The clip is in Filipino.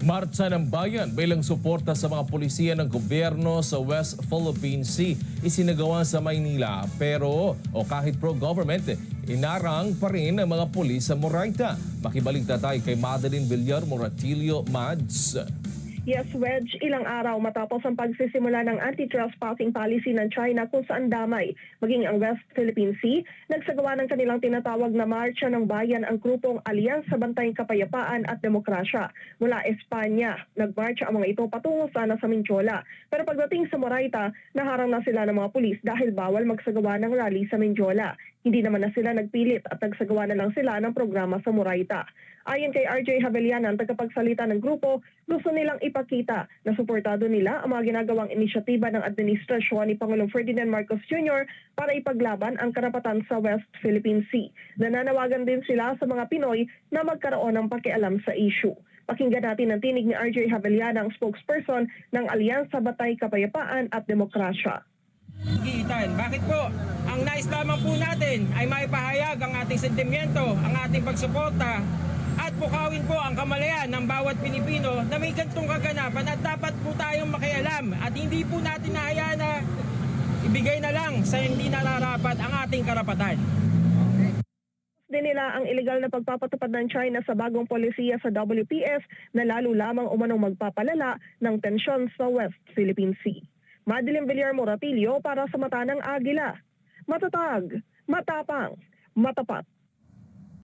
Marcha ng Bayan bilang suporta sa mga pulisya ng gobyerno sa West Philippine Sea isinagawa sa Maynila pero o kahit pro-government, inarang pa rin ang mga pulis sa Moraita. Makibaligta tayo kay Madeline Villar Moratilio Mads. Yes, Wedge, ilang araw matapos ang pagsisimula ng anti-trespassing policy ng China kung saan damay, maging ang West Philippine Sea, nagsagawa ng kanilang tinatawag na Marcha ng Bayan ang grupong Aliyans sa Bantayang Kapayapaan at Demokrasya. Mula Espanya, nagmarcha ang mga ito patungo sana sa Mindiola. Pero pagdating sa Moraita, naharang na sila ng mga pulis dahil bawal magsagawa ng rally sa Mindiola. Hindi naman na sila nagpilit at nagsagawa na lang sila ng programa sa Moraita. Ayon kay RJ Havelianan, tagapagsalita ng grupo, gusto nilang ipakita na suportado nila ang mga ginagawang inisyatiba ng administrasyon ni Pangulong Ferdinand Marcos Jr. para ipaglaban ang karapatan sa West Philippine Sea. Nananawagan din sila sa mga Pinoy na magkaroon ng pakialam sa issue. Pakinggan natin ang tinig ni RJ Haveliana, ang spokesperson ng Alyansa Batay Kapayapaan at Demokrasya. Giitan. Bakit po? Ang nais lamang po natin ay maipahayag ang ating sentimiento, ang ating pagsuporta ang kamalayan ng bawat Pilipino na may gantong kaganapan at dapat po tayong makialam at hindi po natin nahayaan na ibigay na lang sa hindi nararapat ang ating karapatan. din nila ang illegal na pagpapatupad ng China sa bagong polisiya sa WPS na lalo lamang umanong magpapalala ng tensyon sa West Philippine Sea. Madeline Villar Moratillo para sa Mata ng Agila. Matatag, matapang, matapat.